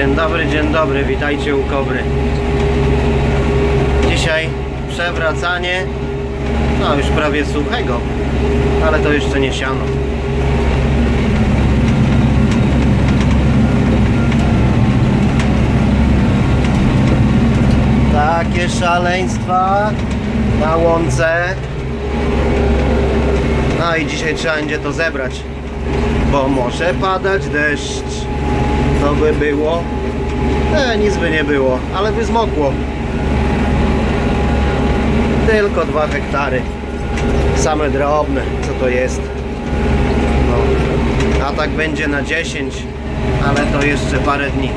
Dzień dobry, dzień dobry, witajcie u Kobry. Dzisiaj przewracanie, no już prawie suchego, ale to jeszcze nie siano. Takie szaleństwa na łące. No i dzisiaj trzeba będzie to zebrać, bo może padać deszcz. To by było. E, nic by nie było, ale by zmokło. Tylko dwa hektary. Same drobne, co to jest. No. A tak będzie na 10, ale to jeszcze parę dni.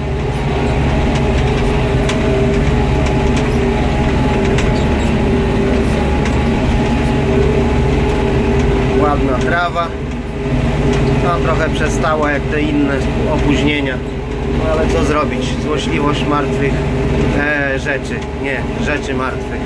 Ładna trawa. No trochę przestała jak te inne opóźnienia. No ale co zrobić? Złośliwość martwych e, rzeczy. Nie, rzeczy martwych.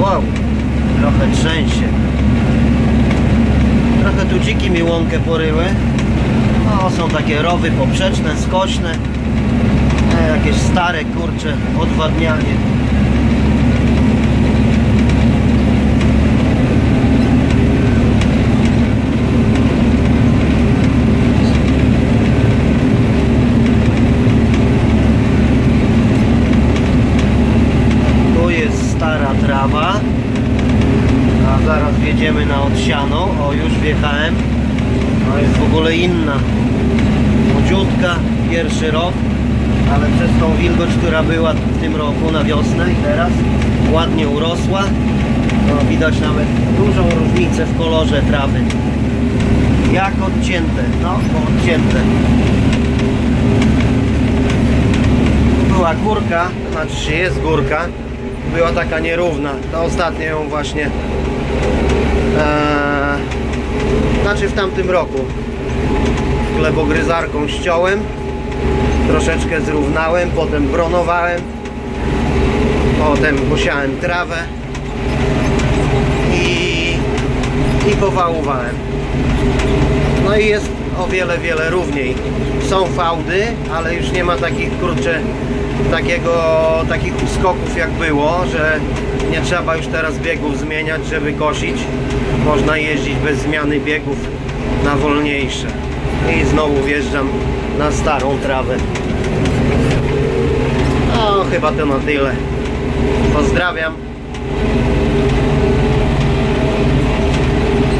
Wow, trochę trzęsie. Trochę dziki mi łąkę poryły. No, są takie rowy poprzeczne, skoczne. E, jakieś stare, kurcze, odwadnianie. Tu jest stara trawa. Zaraz wjedziemy na odsianą. O, już wjechałem. No jest w ogóle inna. Młodziutka, pierwszy rok, ale przez tą wilgoć, która była w tym roku na wiosnę i teraz ładnie urosła. No, widać nawet dużą różnicę w kolorze trawy. Jak odcięte, no odcięte. Była górka, znaczy się jest górka, była taka nierówna. To ostatnio ją właśnie, eee, znaczy w tamtym roku, glebogryzarką ściąłem, troszeczkę zrównałem, potem bronowałem, potem posiałem trawę i, i powałowałem. No i jest o wiele, wiele równiej. Są fałdy, ale już nie ma takich kurczę, takiego, takich uskoków jak było, że nie trzeba już teraz biegów zmieniać, żeby kosić. Można jeździć bez zmiany biegów na wolniejsze. I znowu wjeżdżam na starą trawę. No, chyba to na tyle. Pozdrawiam.